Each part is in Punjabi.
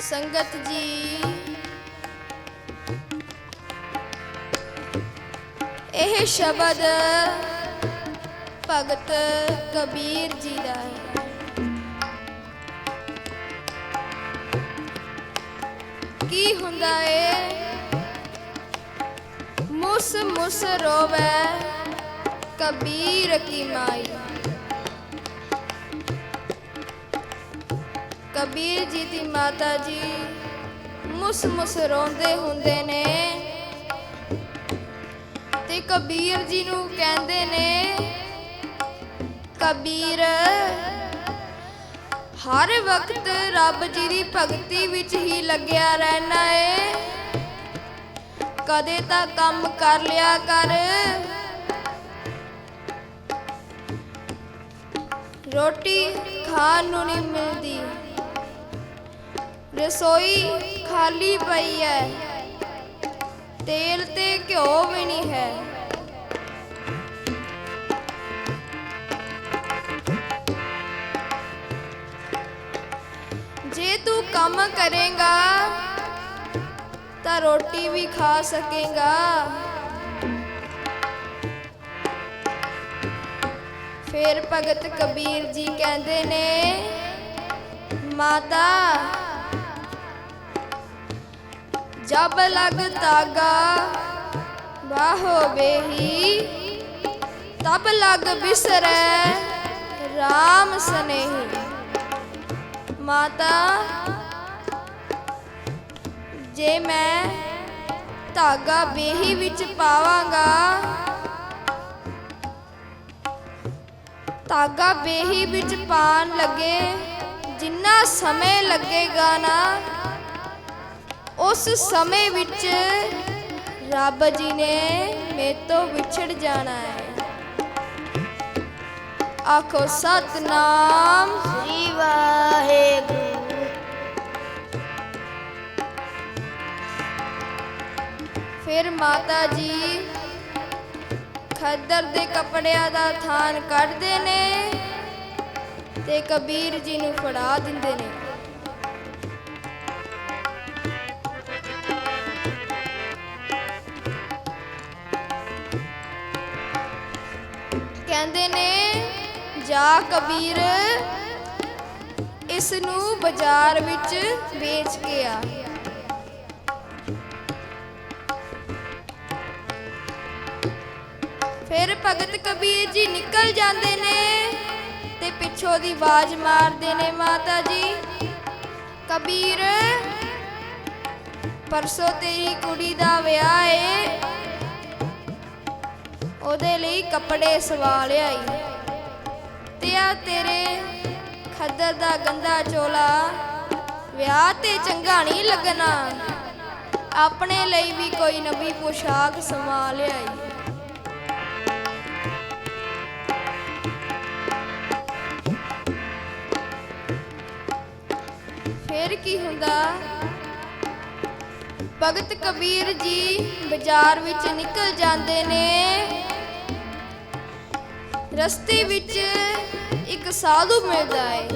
ਸੰਗਤ ਜੀ। ਇਹ ਸ਼ਬਦ ਭਗਤ ਕਬੀਰ ਜੀ ਦਾ ਹੈ। ਕੀ ਹੁੰਦਾ ਏ? ਮੁਸ ਮੁਸ ਰੋਵੇ ਕਬੀਰ ਕੀ ਮਾਈ। ਕਬੀਰ ਜੀ ਦੀ ਮਾਤਾ ਜੀ ਮੁਸ ਮੁਸ ਰੋਂਦੇ ਹੁੰਦੇ ਨੇ। ਤੇ ਕਬੀਰ ਜੀ ਨੂੰ ਕਹਿੰਦੇ ਨੇ, ਕਬੀਰ, ਹਰ ਵਕਤ ਰੱਬ ਜੀ ਦੀ ਭਗਤੀ ਵਿੱਚ ਹੀ ਲੱਗਿਆ ਰਹਿਣਾ ਏ। ਕਦੇ ਤਾਂ ਕੰਮ ਕਰ ਲਿਆ ਕਰ। ਰੋਟੀ ਖਾਣ ਨੂੰ ਨਹੀਂ ਮਿਲਦੀ। ਰਸੋਈ ਖਾਲੀ ਪਈ ਹੈ। ਤੇਲ ਤੇ ਘਿਓ ਵੀ ਨਹੀਂ ਹੈ। ਜੇ ਤੂੰ ਕੰਮ ਕਰੇਗਾ, ਤਾਂ ਰੋਟੀ ਵੀ ਖਾ ਸਕੇਗਾ। ਫੇਰ ਭਗਤ ਕਬੀਰ ਜੀ ਕਹਿੰਦੇ ਨੇ, ਮਾਤਾ ਜਬ ਲਗ ਤਾਗਾ ਬਾਹੋ ਬੇਹੀ ਤਬ ਲਗ ਬਿਸਰੈ RAM ਸਨੇਹੀ। ਮਾਤਾ, ਜੇ ਮੈਂ ਧਾਗਾ ਬੇਹੀ ਵਿੱਚ ਪਾਵਾਂਗਾ, ਧਾਗਾ ਬੇਹੀ ਵਿੱਚ ਪਾਣ ਲੱਗੇ, ਜਿੰਨਾ ਸਮੇਂ ਲੱਗੇਗਾ ਨਾ ਉਸ ਸਮੇਂ ਵਿੱਚ ਰੱਬ ਜੀ ਨੇ ਮੇਰੇ ਤੋਂ ਵਿਛੜ ਜਾਣਾ ਹੈ। ਆਖੋ ਸਤਨਾਮ। ਸ੍ਰੀ ਵਾਹਿਗੁਰੂ। ਫਿਰ ਮਾਤਾ ਜੀ ਖੱਦਰ ਦੇ ਕੱਪੜਿਆਂ ਦਾ ਥਾਨ ਕੱਢਦੇ ਨੇ ਤੇ ਕਬੀਰ ਜੀ ਨੂੰ ਫੜਾ ਦਿੰਦੇ ਨੇ। ਕਹਿੰਦੇ ਨੇ। ਜਾ ਕਬੀਰ ਇਸ ਨੂੰ ਬਾਜ਼ਾਰ ਵਿੱਚ ਵੇਚ ਕੇ ਆ। ਫਿਰ ਭਗਤ ਕਬੀਰ ਜੀ ਨਿਕਲ ਜਾਂਦੇ ਨੇ ਤੇ ਪਿੱਛੋਂ ਦੀ ਆਵਾਜ਼ ਮਾਰਦੇ ਨੇ ਮਾਤਾ ਜੀ। ਕਬੀਰ, ਪਰਸੋਂ ਤੇਰੀ ਕੁੜੀ ਦਾ ਵਿਆਹ ਏ। ਉਹਦੇ ਲਈ ਕੱਪੜੇ ਸਵਾ ਲਿਆਈ। ਤੇ ਆ ਤੇਰੇ ਖੱਦਰ ਦਾ ਗੰਦਾ ਚੋਲਾ, ਵਿਆਹ ਤੇ ਚੰਗਾ ਨਹੀਂ ਲੱਗਣਾ। ਆਪਣੇ ਲਈ ਵੀ ਕੋਈ ਨਵੀਂ ਪੋਸ਼ਾਕ ਸਵਾ ਲਿਆਈ। ਫਿਰ ਕੀ ਹੁੰਦਾ? ਭਗਤ ਕਬੀਰ ਜੀ ਬਾਜ਼ਾਰ ਵਿੱਚ ਨਿਕਲ ਜਾਂਦੇ ਨੇ। ਰਸਤੇ ਵਿੱਚ ਇੱਕ ਸਾਧੂ ਮਿਲਦਾ ਹੈ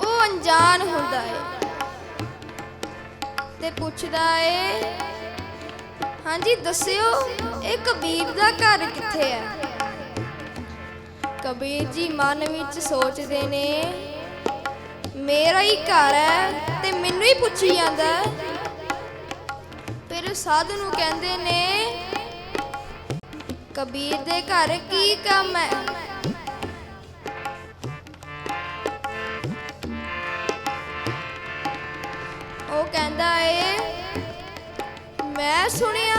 ਉਹ ਅਣਜਾਣ ਹੁੰਦਾ ਹੈ ਤੇ ਪੁੱਛਦਾ ਹੈ ਹਾਂਜੀ, ਦੱਸਿਓ, ਇਹ ਕਬੀਰ ਦਾ ਘਰ ਕਿੱਥੇ ਹੈ ਕਬੀਰ ਜੀ ਮਨ ਵਿੱਚ ਸੋਚਦੇ ਨੇ, ਮੇਰਾ ਹੀ ਘਰ ਹੈ ਤੇ ਮੈਨੂੰ ਹੀ ਪੁੱਛੀ ਜਾਂਦਾ ਫਿਰ ਸਾਧੂ ਨੂੰ ਕਹਿੰਦੇ ਨੇ ਕਬੀਰ ਦੇ ਘਰ ਕੀ ਕੰਮ ਹੈ? ਉਹ ਕਹਿੰਦਾ ਏ, ਮੈਂ ਸੁਣਿਆ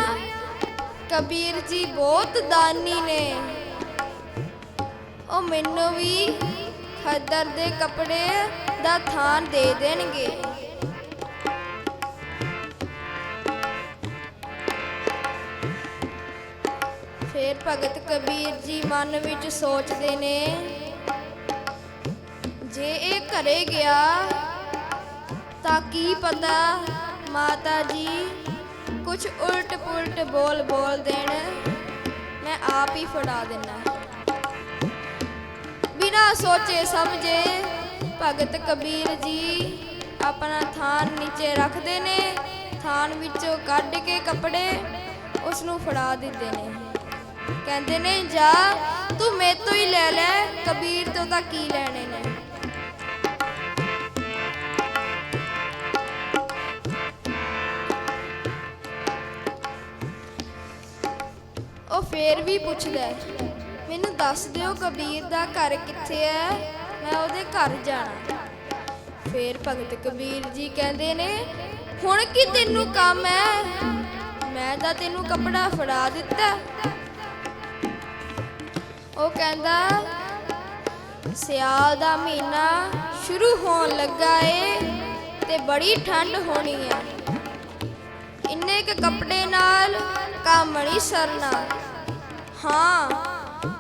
ਕਬੀਰ ਜੀ ਬਹੁਤ ਦਾਨੀ ਨੇ। ਉਹ ਮੈਨੂੰ ਵੀ ਖੱਦਰ ਦੇ ਕੱਪੜੇ ਦਾ ਥਾਨ ਦੇ ਦੇਣਗੇ। ਭਗਤ ਕਬੀਰ ਜੀ ਮਨ ਵਿੱਚ ਸੋਚਦੇ ਨੇ, ਜੇ ਇਹ ਘਰੇ ਗਿਆ ਤਾਂ ਕੀ ਪਤਾ ਮਾਤਾ ਜੀ ਕੁਝ ਉਲਟ ਪੁਲਟ ਬੋਲ ਬੋਲ ਦੇਣ, ਮੈਂ ਆਪ ਹੀ ਫੜਾ ਦੇਣਾ ਬਿਨਾ ਸੋਚੇ ਸਮਝੇ ਭਗਤ ਕਬੀਰ ਜੀ ਆਪਣਾ ਥਾਨ ਨੀਚੇ ਰੱਖਦੇ ਨੇ, ਥਾਨ ਵਿੱਚੋਂ ਕੱਢ ਕੇ ਕੱਪੜੇ ਉਸ ਨੂੰ ਫੜਾ ਦਿੰਦੇ ਨੇ। ਕਹਿੰਦੇ ਨੇ, ਜਾ, ਤੂੰ ਮੇਰੇ ਤੋਂ ਹੀ ਲੈ ਲੈ, ਕਬੀਰ ਤੋਂ ਤਾਂ ਕੀ ਲੈਣੇ ਨੇ? ਉਹ ਫੇਰ ਵੀ ਪੁੱਛਦਾ ਮੈਨੂੰ ਦੱਸ ਦਿਓ ਕਬੀਰ ਦਾ ਘਰ ਕਿੱਥੇ ਹੈ? ਮੈਂ ਉਹਦੇ ਘਰ ਜਾਣਾ। ਫੇਰ ਭਗਤ ਕਬੀਰ ਜੀ ਕਹਿੰਦੇ ਨੇ, ਹੁਣ ਕੀ ਤੈਨੂੰ ਕੰਮ ਹੈ? ਮੈਂ ਤਾਂ ਤੈਨੂੰ ਕੱਪੜਾ ਫੜਾ ਦਿੱਤਾ। ਉਹ ਕਹਿੰਦਾ, ਸਿਆਲ ਦਾ ਮਹੀਨਾ ਸ਼ੁਰੂ ਹੋਣ ਲੱਗਾ ਏ ਤੇ ਬੜੀ ਠੰਡ ਹੋਣੀ ਹੈ ਇੰਨੇ ਕ ਕੱਪੜੇ ਨਾਲ ਕੰਮ ਨਹੀਂ ਸਰਨਾ। ਹਾਂ,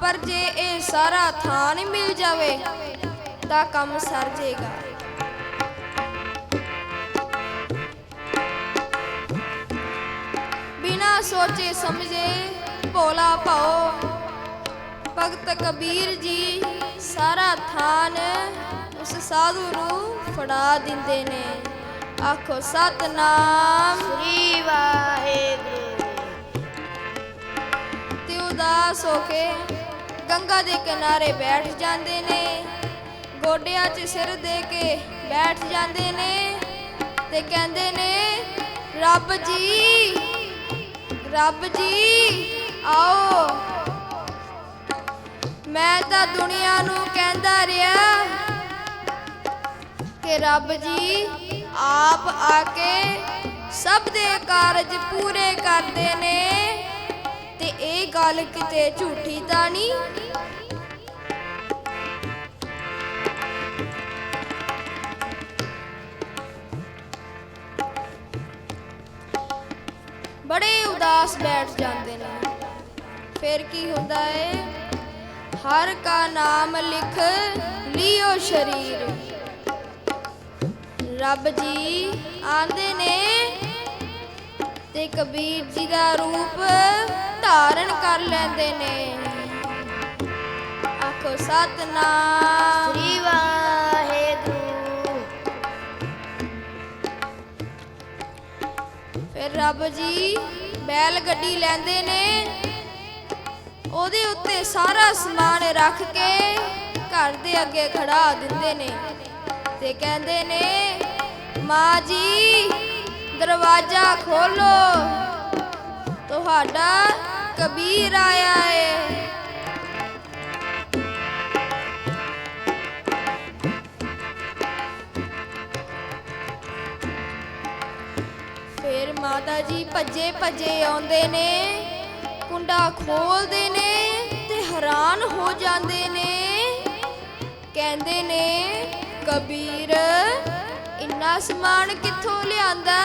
ਪਰ ਜੇ ਇਹ ਸਾਰਾ ਥਾਨ ਮਿਲ ਜਾਵੇ, ਤਾਂ ਕੰਮ ਸਰ ਜਾਏਗਾ ਬਿਨਾ ਸੋਚੇ ਸਮਝੇ ਭੋਲਾ ਭਾਓ ਭਗਤ ਕਬੀਰ ਜੀ ਸਾਰਾ ਥਾਨ ਉਸ ਸਾਧੂ ਨੂੰ ਫੜਾ ਦਿੰਦੇ ਨੇ। ਆਖੋ ਸਤਨਾਮ। ਸ੍ਰੀ ਵਾਹਿਗੁਰੂ। ਤੇ ਉਦਾਸ ਹੋ ਕੇ ਗੰਗਾ ਦੇ ਕਿਨਾਰੇ ਬੈਠ ਜਾਂਦੇ ਨੇ। ਗੋਡਿਆਂ 'ਚ ਸਿਰ ਦੇ ਕੇ ਬੈਠ ਜਾਂਦੇ ਨੇ ਤੇ ਕਹਿੰਦੇ ਨੇ ਰੱਬ ਜੀ ਰੱਬ ਜੀ ਆਓ। ਮੈਂ ਤਾਂ ਦੁਨੀਆ ਨੂੰ ਕਹਿੰਦਾ ਰਿਹਾ ਕਿ ਰੱਬ ਜੀ, ਆਪ ਆ ਕੇ ਸਭ ਦੇ ਕਾਰਜ ਪੂਰੇ ਕਰਦੇ ਨੇ ਤੇ ਇਹ ਗੱਲ ਕਿਤੇ ਝੂਠੀ ਤਾਂ ਨਹੀਂ? ਬੜੇ ਉਦਾਸ ਬੈਠ ਜਾਂਦੇ ਨੇ। ਫਿਰ ਕੀ ਹੁੰਦਾ ਏ? ਹਰ ਕਾ ਨਾਮ ਲਿਖ ਲਿਓ ਸ਼ਰੀਰ। ਰੱਬ ਜੀ ਆਂਦੇ ਨੇ ਤੇ ਕਬੀਰ ਜੀ ਦਾ ਰੂਪ ਧਾਰਨ ਕਰ ਲੈਂਦੇ ਨੇ। ਆਖੋ ਸਤਨਾਮ। ਸ੍ਰੀ ਵਾਹਿਗੁਰੂ। ਫਿਰ ਰੱਬ ਜੀ ਬੈਲ ਗੱਡੀ ਲੈਂਦੇ ਨੇ। ਉਹਦੇ ਉੱਤੇ ਸਾਰਾ ਸਮਾਨ ਰੱਖ ਕੇ ਘਰ ਦੇ ਅੱਗੇ ਖੜਾ ਦਿੰਦੇ ਨੇ ਤੇ ਕਹਿੰਦੇ ਨੇ, ਮਾਂ ਜੀ, ਦਰਵਾਜ਼ਾ ਖੋਲੋ। ਤੁਹਾਡਾ ਕਬੀਰ ਆਇਆ ਏ। ਫਿਰ ਮਾਤਾ ਜੀ ਭੱਜੇ ਭੱਜੇ ਆਉਂਦੇ ਨੇ। ਕੁੰਡਾ ਖੋਲਦੇ ਨੇ ਤੇ ਹੈਰਾਨ ਹੋ ਜਾਂਦੇ ਨੇ। ਕਹਿੰਦੇ ਨੇ, ਕਬੀਰ, ਇੰਨਾ ਸਮਾਨ ਕਿੱਥੋਂ ਲਿਆਂਦਾ?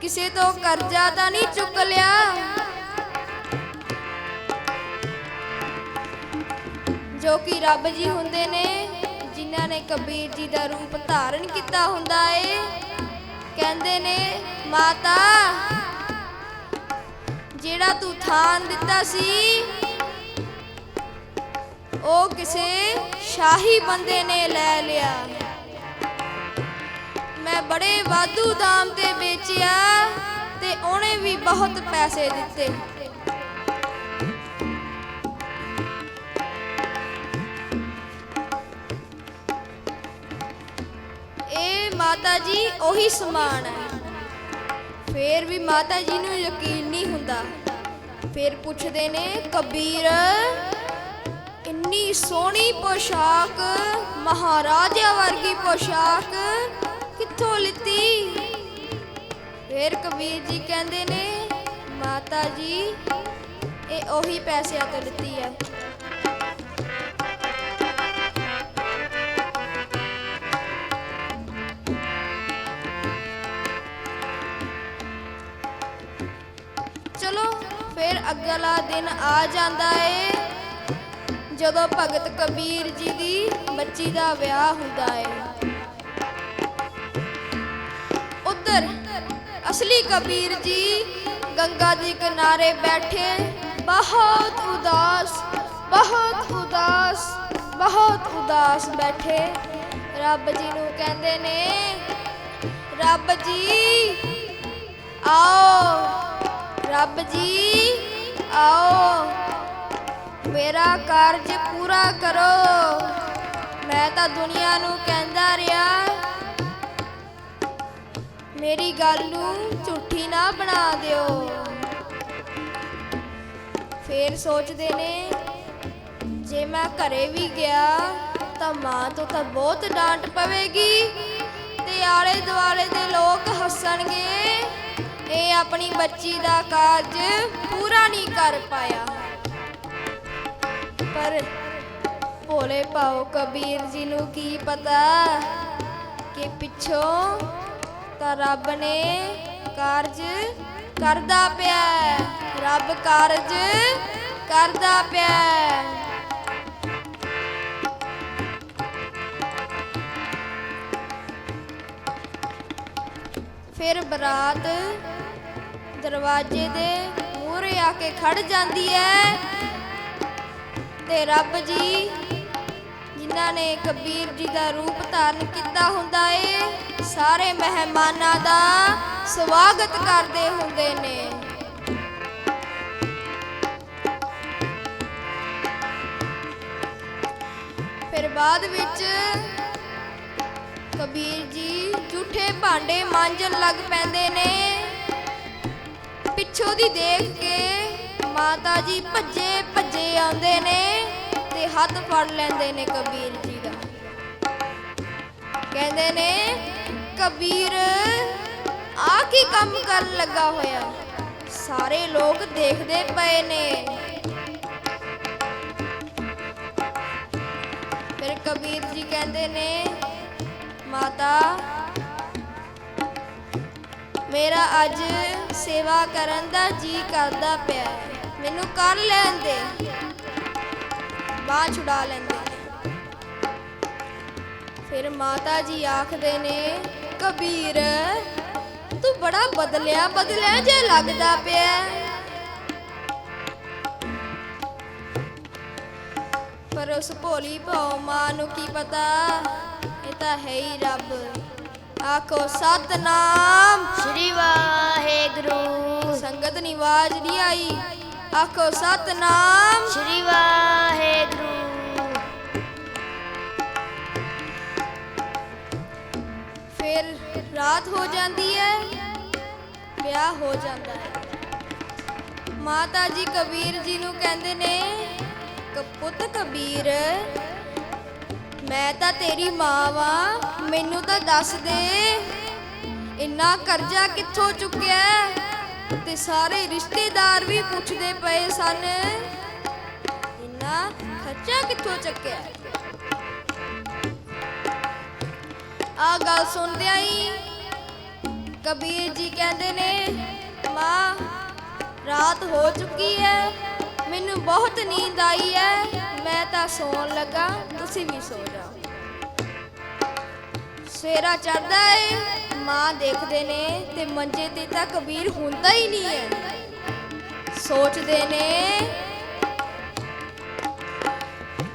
ਕਿਸੇ ਤੋਂ ਕਰਜ਼ਾ ਤਾਂ ਨਹੀਂ ਚੁੱਕ ਲਿਆ? ਜੋ ਕਿ ਰੱਬ ਜੀ ਹੁੰਦੇ ਨੇ, ਜਿਨ੍ਹਾਂ ਨੇ ਕਬੀਰ ਜੀ ਦਾ ਰੂਪ ਧਾਰਨ ਕੀਤਾ ਹੁੰਦਾ ਏ। ਕਹਿੰਦੇ ਨੇ, ਮਾਤਾ ਜਿਹੜਾ ਤੂੰ ਥਾਨ ਦਿੱਤਾ ਸੀ, ਉਹ ਕਿਸੇ ਸ਼ਾਹੀ ਬੰਦੇ ਨੇ ਲੈ ਲਿਆ। ਮੈਂ ਬੜੇ ਵਾਧੂ ਦਾਮ ਤੇ ਵੇਚਿਆ ਤੇ ਉਹਨੇ ਵੀ ਬਹੁਤ ਪੈਸੇ ਦਿੱਤੇ। ਇਹ ਮਾਤਾ ਜੀ ਉਹੀ ਸਮਾਨ ਹੈ। ਫੇਰ ਵੀ ਮਾਤਾ ਜੀ ਨੂੰ ਯਕੀਨ ਨਹੀਂ ਹੁੰਦਾ। ਫੇਰ ਪੁੱਛਦੇ ਨੇ, ਕਬੀਰ ਇੰਨੀ ਸੋਹਣੀ ਪੋਸ਼ਾਕ ਮਹਾਰਾਜਾ ਵਰਗੀ ਪੋਸ਼ਾਕ ਕਿੱਥੋਂ ਲਿੱਤੀ? ਫੇਰ ਕਬੀਰ ਜੀ ਕਹਿੰਦੇ ਨੇ, ਮਾਤਾ ਜੀ, ਇਹ ਉਹੀ ਪੈਸਿਆਂ ਤੋਂ ਲਿੱਤੀ ਹੈ। ਫਿਰ ਅਗਲਾ ਦਿਨ ਆ ਜਾਂਦਾ ਏ। ਜਦੋਂ ਭਗਤ ਕਬੀਰ ਜੀ ਦੀ ਬੱਚੀ ਦਾ ਵਿਆਹ ਹੁੰਦਾ ਏ। ਉਧਰ ਅਸਲੀ ਕਬੀਰ ਜੀ ਗੰਗਾ ਦੇ ਕਿਨਾਰੇ ਬੈਠੇ। ਬਹੁਤ ਉਦਾਸ ਬਹੁਤ ਉਦਾਸ ਬਹੁਤ ਉਦਾਸ ਬੈਠੇ। ਰੱਬ ਜੀ ਨੂੰ ਕਹਿੰਦੇ ਨੇ, ਰੱਬ ਜੀ, ਆਓ। ਰੱਬ ਜੀ, ਆਓ। ਮੇਰਾ ਕਾਰਜ ਪੂਰਾ ਕਰੋ। ਮੈਂ ਤਾਂ ਦੁਨੀਆ ਨੂੰ ਕਹਿੰਦਾ ਰਿਹਾ, ਮੇਰੀ ਗੱਲ ਨੂੰ ਝੂਠੀ ਨਾ ਬਣਾ ਦਿਓ। ਫੇਰ ਸੋਚਦੇ ਨੇ, ਜੇ ਮੈਂ ਘਰੇ ਵੀ ਗਿਆ, ਤਾਂ ਮਾਂ ਤੋਂ ਤਾਂ ਬਹੁਤ ਡਾਂਟ ਪਵੇਗੀ ਤੇ ਆਲੇ ਦੁਆਲੇ ਦੇ ਲੋਕ ਹੱਸਣਗੇ। ਇਹ ਆਪਣੀ ਬੱਚੀ ਦਾ ਕਾਰਜ ਪੂਰਾ ਨਹੀਂ ਕਰ ਪਾਇਆ। ਪਰ ਭੋਲੇ ਭਾਉ ਕਬੀਰ ਜੀ ਨੂੰ ਕੀ ਪਤਾ ਕਿ ਪਿੱਛੋਂ ਤਾਂ ਰੱਬ ਨੇ ਕਾਰਜ ਕਰਦਾ ਪਿਆ ਰੱਬ ਕਾਰਜ ਕਰਦਾ ਪਿਆ ਫਿਰ ਬਰਾਤ ਦਰਵਾਜ਼ੇ ਦੇ ਮੂਹਰੇ ਆ ਕੇ ਖੜ ਜਾਂਦੀ ਹੈ ਤੇ ਰੱਬ ਜੀ, ਜਿਨ੍ਹਾਂ ਨੇ ਕਬੀਰ ਜੀ ਦਾ ਰੂਪ ਧਾਰਨ ਕੀਤਾ ਹੁੰਦਾ ਏ, ਸਾਰੇ ਮਹਿਮਾਨਾਂ ਦਾ ਸਵਾਗਤ ਕਰਦੇ ਹੁੰਦੇ ਨੇ। ਫਿਰ ਬਾਅਦ ਵਿੱਚ ਕਬੀਰ ਜੀ ਝੂਠੇ ਭਾਂਡੇ ਮਾਂਜਣ ਲੱਗ ਪੈਂਦੇ ਨੇ। ਪਿੱਛੋਂ ਦੀ ਦੇਖ ਕੇ ਮਾਤਾ ਜੀ ਭੱਜੇ ਭੱਜੇ ਆਉਂਦੇ ਨੇ ਤੇ ਹੱਥ ਫੜ ਲੈਂਦੇ ਨੇ ਕਬੀਰ ਜੀ ਦਾ। ਕਹਿੰਦੇ ਨੇ, ਕਬੀਰ ਆ ਕੀ ਕੰਮ ਕਰਨ ਲੱਗਾ ਹੋਇਆ? ਸਾਰੇ ਲੋਕ ਦੇਖਦੇ ਪਏ ਨੇ। ਫਿਰ ਕਬੀਰ ਜੀ ਕਹਿੰਦੇ ਨੇ, ਮਾਤਾ, ਮੇਰਾ ਅੱਜ ਸੇਵਾ ਕਰਨ ਦਾ ਜੀ ਕਰਦਾ ਪਿਆ ਮੈਨੂੰ ਕਰ ਲੈਣ ਦੇ ਬਾਹ ਛੁਡਾ ਲੈਂਦੇ ਫਿਰ ਮਾਤਾ ਜੀ ਆਖਦੇ ਨੇ, ਕਬੀਰ, ਤੂੰ ਬੜਾ ਬਦਲਿਆ ਬਦਲਿਆ ਜੇ ਲੱਗਦਾ ਪਿਆ ਪਰ ਉਸ ਭੋਲੀ ਭਾਉ ਮਾਂ ਨੂੰ ਕੀ ਪਤਾ? ਇਹ ਤਾਂ ਹੈ ਹੀ ਰੱਬ। ਆਖੋ ਸਤਨਾਮ। ਸ੍ਰੀ ਵਾਹਿਗੁਰੂ। ਸੰਗਤ ਦੀ ਆਵਾਜ਼ ਨਹੀਂ ਆਈ। ਆਖੋ ਸਤਨਾਮ। ਸ੍ਰੀ ਵਾਹਿਗੁਰੂ। ਫਿਰ ਰਾਤ ਹੋ ਜਾਂਦੀ ਹੈ ਵਿਆਹ ਹੋ ਜਾਂਦਾ ਹੈ। ਮਾਤਾ ਜੀ ਕਬੀਰ ਜੀ ਨੂੰ ਕਹਿੰਦੇ ਨੇ ਕ- ਪੁੱਤ ਕਬੀਰ ਮੈਂ ਤਾਂ ਤੇਰੀ ਮਾਂ ਵਾਂ, ਮੈਨੂੰ ਤਾਂ ਦੱਸ ਦੇ। ਇੰਨਾ ਕਰਜ਼ਾ ਕਿੱਥੋਂ ਚੁੱਕਿਆ ਤੇ ਸਾਰੇ ਰਿਸ਼ਤੇਦਾਰ ਵੀ ਪੁੱਛਦੇ ਪਏ ਸਨ। ਇੰਨਾ ਖਰਚਾ ਕਿੱਥੋਂ ਚੱਕਿਆ? ਹੈ? ਆ ਗੱਲ ਸੁਣਦਿਆਂ ਹੀ ਕਬੀਰ ਜੀ ਕਹਿੰਦੇ ਨੇ, ਮਾਂ, ਰਾਤ ਹੋ ਚੁੱਕੀ ਹੈ, ਮੈਨੂੰ ਬਹੁਤ ਨੀਂਦ ਆਈ ਹੈ, ਮੈਂ ਤਾਂ ਸੌਣ ਲੱਗਾ, ਤੁਸੀਂ ਵੀ ਸੋ ਜਾਓ। ਸਵੇਰਾ ਚੜਦਾ ਏ, ਮਾਂ ਦੇਖਦੇ ਨੇ ਤੇ ਮੰਜੇ ਤੇ ਤਾਂ ਕਬੀਰ ਹੁੰਦਾ ਹੀ ਨਹੀਂ ਹੈ ਸੋਚਦੇ ਨੇ,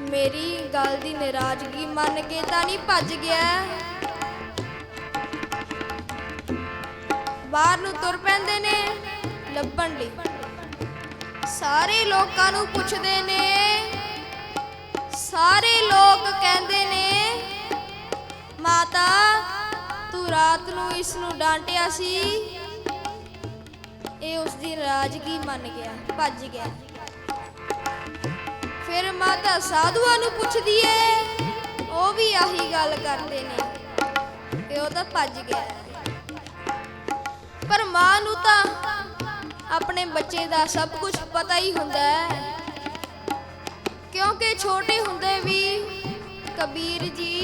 ਮੇਰੀ ਗੱਲ ਦੀ ਨਾਰਾਜ਼ਗੀ ਮੰਨ ਕੇ ਤਾਂ ਨਹੀਂ ਭੱਜ ਗਿਆ। ਬਾਹਰ ਨੂੰ ਤੁਰ ਪੈਂਦੇ ਨੇ ਲੱਭਣ ਲਈ। ਸਾਰੇ ਲੋਕਾਂ ਨੂੰ ਪੁੱਛਦੇ ਨੇ, ਸਾਰੇ ਲੋਕ ਕਹਿੰਦੇ ਨੇ ਮਾਤਾ, ਤੂੰ ਰਾਤ ਨੂੰ ਇਸ ਨੂੰ ਡਾਂਟਿਆ ਸੀ? ਇਹ ਉਸ ਦੀ ਨਾਰਾਜ਼ਗੀ ਮੰਨ ਗਿਆ, ਭੱਜ ਗਿਆ। ਫਿਰ ਮਾਤਾ ਸਾਧੂਆਂ ਨੂੰ ਪੁੱਛਦੀ ਏ, ਉਹ ਵੀ ਆਹੀ ਗੱਲ ਕਰਦੇ ਨੇ ਕਿ ਉਹ ਤਾਂ ਭੱਜ ਗਿਆ। ਪਰ ਮਾਂ ਨੂੰ ਤਾਂ ਆਪਣੇ ਬੱਚੇ ਦਾ ਸਭ ਕੁਝ ਪਤਾ ਹੀ ਹੁੰਦਾ ਹੈ, ਕਿਉਂਕਿ ਛੋਟੇ ਹੁੰਦੇ ਵੀ ਕਬੀਰ ਜੀ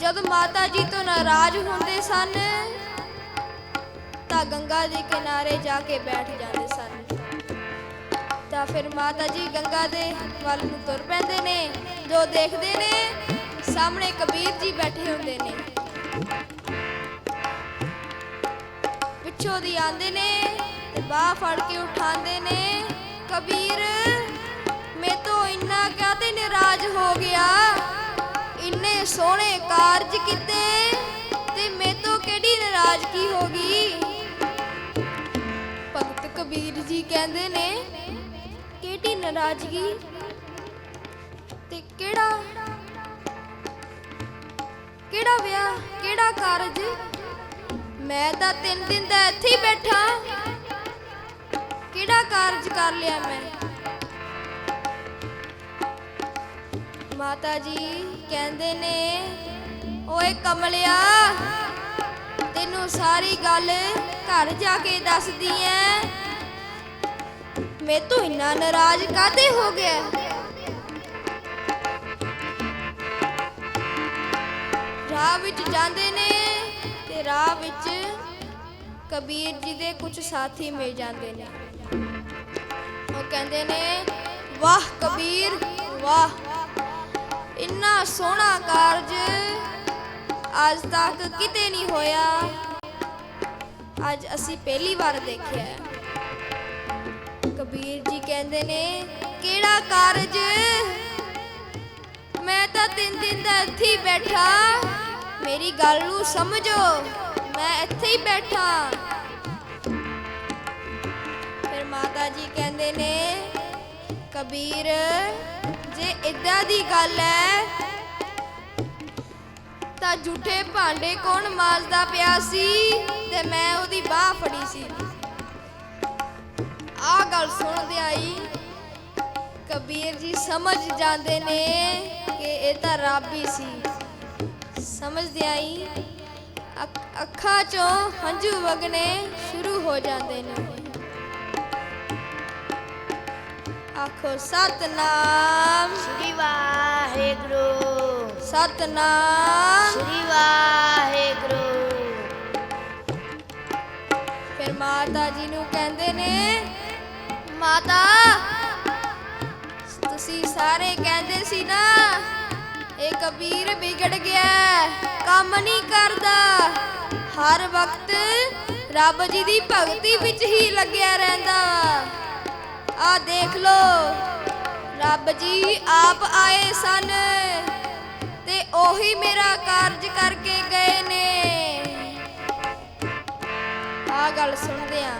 ਜਦ ਮਾਤਾ ਜੀ ਤੋਂ ਨਾਰਾਜ਼ ਹੁੰਦੇ ਸਨ, ਤਾਂ ਗੰਗਾ ਦੇ ਕਿਨਾਰੇ ਜਾ ਕੇ ਬੈਠ ਜਾਂਦੇ ਸਨ। ਤਾਂ ਫਿਰ ਮਾਤਾ ਜੀ ਗੰਗਾ ਦੇ ਵੱਲ ਨੂੰ ਤੁਰ ਪੈਂਦੇ ਨੇ, ਜੋ ਦੇਖਦੇ ਨੇ, ਸਾਹਮਣੇ ਕਬੀਰ ਜੀ ਬੈਠੇ ਹੁੰਦੇ ਨੇ। ਪਿੱਛੋਂ ਦੀ ਆਂਦੇ ਨੇ ਤੇ ਬਾਹ ਫੜ ਕੇ ਉਠਾਉਂਦੇ ਨੇ, ਕਬੀਰ ਮੈਂ ਤੋਂ ਇੰਨਾ ਨਾਲ ਕਾਹਤੇ ਨਾਰਾਜ਼ ਹੋ ਗਿਆ? ਇੰਨੇ ਸੋਹਣੇ ਕਾਰਜ ਕੀਤੇ ਤੇ ਮੇਤੋਂ ਕਿਹੜੀ ਨਾਰਾਜ਼ਗੀ ਹੋ ਗਈ? ਭਗਤ ਕਬੀਰ ਜੀ ਕਹਿੰਦੇ ਨੇ, ਕਿਹੜੀ ਨਾਰਾਜ਼ਗੀ ਤੇ ਕਿਹੜਾ ਕਿਹੜਾ ਵਿਆਹ, ਕਿਹੜਾ ਕਾਰਜ? ਮੈਂ ਤਾਂ ਤਿੰਨ ਦਿਨ ਦਾ ਇੱਥੇ ਹੀ ਬੈਠਾ। ਕਿਹੜਾ ਕਾਰਜ ਕਰ ਲਿਆ ਮੈਂ? ਮਾਤਾ ਜੀ ਕਹਿੰਦੇ ਨੇ, ਓਏ ਕਮਲਿਆ, ਤੈਨੂੰ ਸਾਰੀ ਗੱਲ ਘਰ ਜਾ ਕੇ ਦੱਸਦੀ ਐ। ਮੈਂ ਤੂੰ ਇੰਨਾ ਨਾਰਾਜ਼ ਕਾਤੇ ਹੋ ਗਿਆ? ਰਾਹ ਵਿੱਚ ਜਾਂਦੇ ਨੇ ਤੇ ਰਾਹ ਵਿੱਚ ਕਬੀਰ ਜੀ ਦੇ ਕੁਝ ਸਾਥੀ ਮਿਲ ਜਾਂਦੇ ਨੇ। ਉਹ ਕਹਿੰਦੇ ਨੇ, ਵਾਹ ਕਬੀਰ, ਵਾਹ! ਇੰਨਾ ਸੋਹਣਾ ਕਾਰਜ ਅੱਜ ਤੱਕ ਕਿਤੇ ਨਹੀਂ ਹੋਇਆ। ਅੱਜ ਅਸੀਂ ਪਹਿਲੀ ਵਾਰ ਦੇਖਿਆ ਕਬੀਰ ਜੀ ਕਹਿੰਦੇ ਨੇ, ਕਿਹੜਾ ਕਾਰਜ? ਮੈਂ ਤਾਂ ਤਿੰਨ ਦਿਨ ਦਾ ਇੱਥੇ ਹੀ ਬੈਠਾ। ਮੇਰੀ ਗੱਲ ਨੂੰ ਸਮਝੋ, ਮੈਂ ਇੱਥੇ ਹੀ ਬੈਠਾ। ਫਿਰ ਮਾਤਾ ਜੀ ਕਹਿੰਦੇ ਨੇ, ਕਬੀਰ ਜੇ ਇਦਾਂ ਦੀ ਗੱਲ ਹੈ ਤਾਂ ਝੂਠੇ ਭਾਂਡੇ ਕੌਣ ਮਾਜਦਾ ਪਿਆ ਸੀ? ਤੇ ਮੈਂ ਉਹਦੀ ਬਾਹ ਫੜੀ ਸੀ। ਆਹ ਗੱਲ ਸੁਣਦੇ ਆਈ ਕਬੀਰ ਜੀ ਸਮਝ ਜਾਂਦੇ ਨੇ ਕਿ ਇਹ ਤਾਂ ਰੱਬ ਹੀ ਸੀ। ਸਮਝਦੇ ਆਈ ਅੱਖਾਂ ਚੋਂ ਹੰਝੂ ਵਗਣੇ ਸ਼ੁਰੂ ਹੋ ਜਾਂਦੇ ਨੇ। ਆਖੋ ਸਤਨਾਮ। ਸ੍ਰੀ ਵਾਹਿਗੁਰੂ। ਸਤਨਾਮ। ਸ੍ਰੀ ਵਾਹਿਗੁਰੂ। ਫਿਰ ਮਾਤਾ ਜੀ ਨੂੰ ਕਹਿੰਦੇ ਨੇ ਮਾਤਾ ਤੁਸੀਂ ਸਾਰੇ ਕਹਿੰਦੇ ਸੀ ਨਾ ਇਹ ਕਬੀਰ ਵਿਗੜ ਗਿਆ ਕੰਮ ਨਹੀਂ ਕਰਦਾ। ਹਰ ਵਕਤ ਰੱਬ ਜੀ ਦੀ ਭਗਤੀ ਵਿੱਚ ਹੀ ਲੱਗਿਆ ਰਹਿੰਦਾ। ਆ ਦੇਖ ਲੋ। ਰੱਬ ਜੀ ਆਪ ਆਏ ਸਨ ਤੇ ਉਹੀ ਮੇਰਾ ਕਾਰਜ ਕਰਕੇ ਗਏ ਨੇ। ਆ ਗੱਲ ਸੁਣਦੇ ਆ।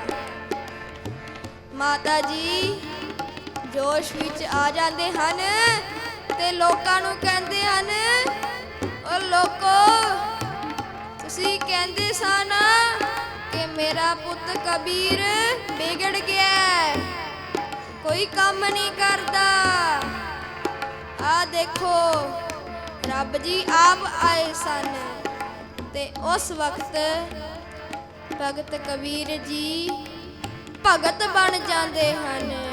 ਮਾਤਾ ਜੀ ਜੋਸ਼ ਵਿੱਚ ਆ ਜਾਂਦੇ ਹਨ ਤੇ ਲੋਕਾਂ ਨੂੰ ਕਹਿੰਦੇ ਹਨ ਓ ਲੋਕੋ ਤੁਸੀਂ ਕਹਿੰਦੇ ਸਨ ਕਿ ਮੇਰਾ ਪੁੱਤ ਕਬੀਰ ਵਿਗੜ ਗਿਆ ਹੈ, ਕੋਈ ਕੰਮ ਨਹੀਂ ਕਰਦਾ। ਆ ਦੇਖੋ, ਰੱਬ ਜੀ ਆਪ ਆਏ ਸਨ ਤੇ ਉਸ ਵਕਤ ਭਗਤ ਕਬੀਰ ਜੀ ਭਗਤ ਬਣ ਜਾਂਦੇ ਹਨ।